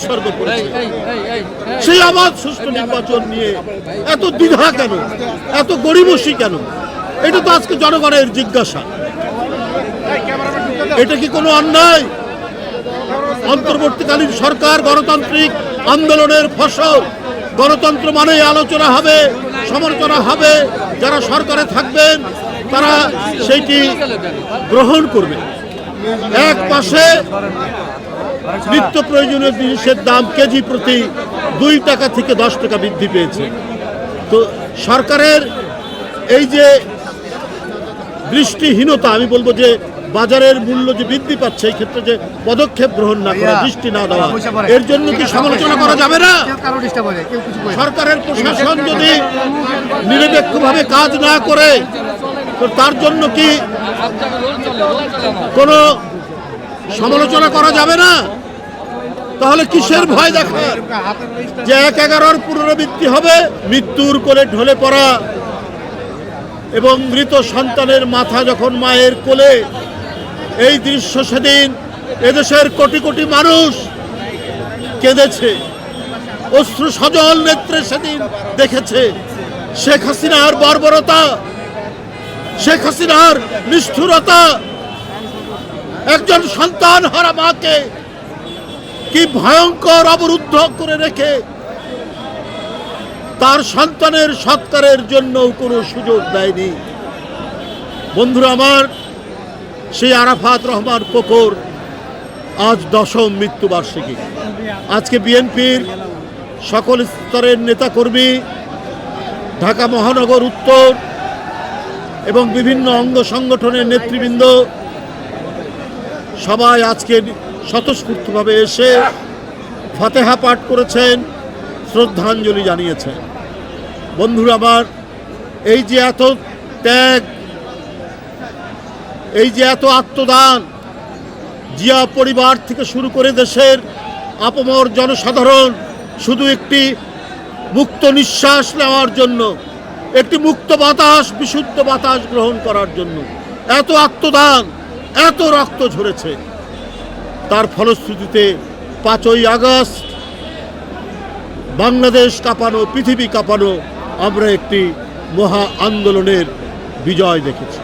উৎসর্গ করেছে সেই আবাদ সুষ্ঠু নির্বাচন নিয়ে এত দ্বিধা কেন? এত গরিবসী কেন? এটা তো আজকে জনগণের জিজ্ঞাসা। এটা কি কোনো অন্যায়? অন্তর্বর্তীকালীন সরকার গণতান্ত্রিক আন্দোলনের ফসল। গণতন্ত্র মানেই আলোচনা হবে সমালোচনা হবে। যারা সরকারে থাকবেন তারা সেইটি গ্রহণ করবে এক পাশে নিত্য প্রয়োজনীয় জিনিসের দাম কেজি প্রতি দুই টাকা থেকে দশ টাকা বৃদ্ধি পেয়েছে তো সরকারের এই যে দৃষ্টিহীনতা আমি বলব যে বাজারের মূল্য যে বৃদ্ধি পাচ্ছে এই ক্ষেত্রে যে পদক্ষেপ গ্রহণ না করা দৃষ্টি না দেওয়া এর জন্য কি সমালোচনা করা যাবে না। সরকারের প্রশাসন যদি নিরপেক্ষভাবে কাজ না করে তো তার জন্য কি কোনো সমালোচনা করা যাবে না। তাহলে কিসের ভয় দেখার? যে এক এগারোর পুনরাবৃত্তি হবে, মৃত্যুর কোলে ঢলে পড়া। এবং মৃত সন্তানের মাথা যখন মায়ের কোলে, এই দৃশ্য সেদিন এদেশের কোটি কোটি মানুষ কেঁদেছে। অশ্রু সজল নেত্রে সেদিন দেখেছে। শেখ হাসিনার বর্বরতা, শেখ হাসিনার নিষ্ঠুরতা একজন সন্তান হারা মাকে কি ভয়ঙ্কর অবরুদ্ধ করে রেখে তার সন্তানের সৎকারের জন্য কোনো সুযোগ দেয়নি। বন্ধুরা আমার, সেই আরাফাত রহমান কোকর আজ দশম মৃত্যুবার্ষিকী। আজকে বিএনপির সকল স্তরের নেতাকর্মী, ঢাকা মহানগর উত্তর এবং বিভিন্ন অঙ্গ সংগঠনের নেতৃবৃন্দ সবাই আজকে স্বতঃস্ফূর্তভাবে এসে ফাতেহা পাঠ করেছেন, শ্রদ্ধাঞ্জলি জানিয়েছেন। বন্ধুরা আমার, এই যে এত ত্যাগ, এই যে এত আত্মদান জিয়া পরিবার থেকে শুরু করে দেশের আপমর জনসাধারণ শুধু একটি মুক্ত নিঃশ্বাস নেওয়ার জন্য, একটি মুক্ত বাতাস, বিশুদ্ধ বাতাস গ্রহণ করার জন্য, এত আত্মদান এত রক্ত ঝরেছে। তার ফলশ্রুতিতে পাঁচই আগস্ট বাংলাদেশ কাঁপানো, পৃথিবী কাঁপানো আমরা একটি মহা আন্দোলনের বিজয় দেখেছি।